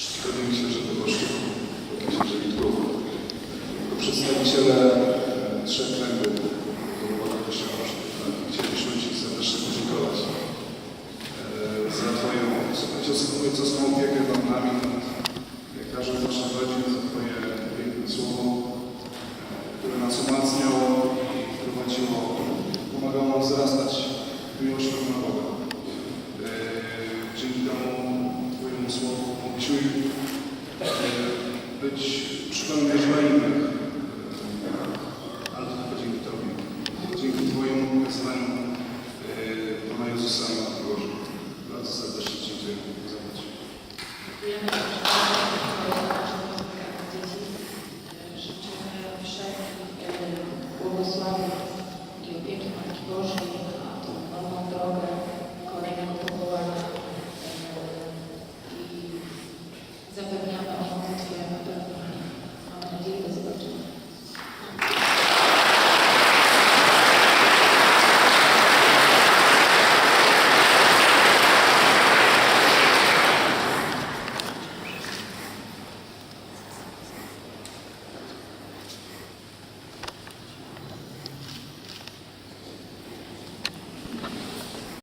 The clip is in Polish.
Czcigodni księże proboszczu, księże Witków, jako przedstawiciele e, trzech kręgów Duchowoego Kościoła Kościoła, chcielibyśmy Ci serdecznie podziękować e, za Twoją ojcowską, ojcowską opiekę nad nami, nad jak każdą z naszych rodzin, za Twoje piękne słowo, e, które nas umacniało i prowadziło, pomagało nam wzrastać w miłości Pana Boga. być przykładem też dla innych. Ale tylko dzięki Tobie. Dzięki Twojemu kazaniu yy, e, Pana Jezusa na Boże. Bardzo serdecznie dziękuję za udział. Dziękujemy Dzieci. E, Życzymy wszelkich e, błogosławionych.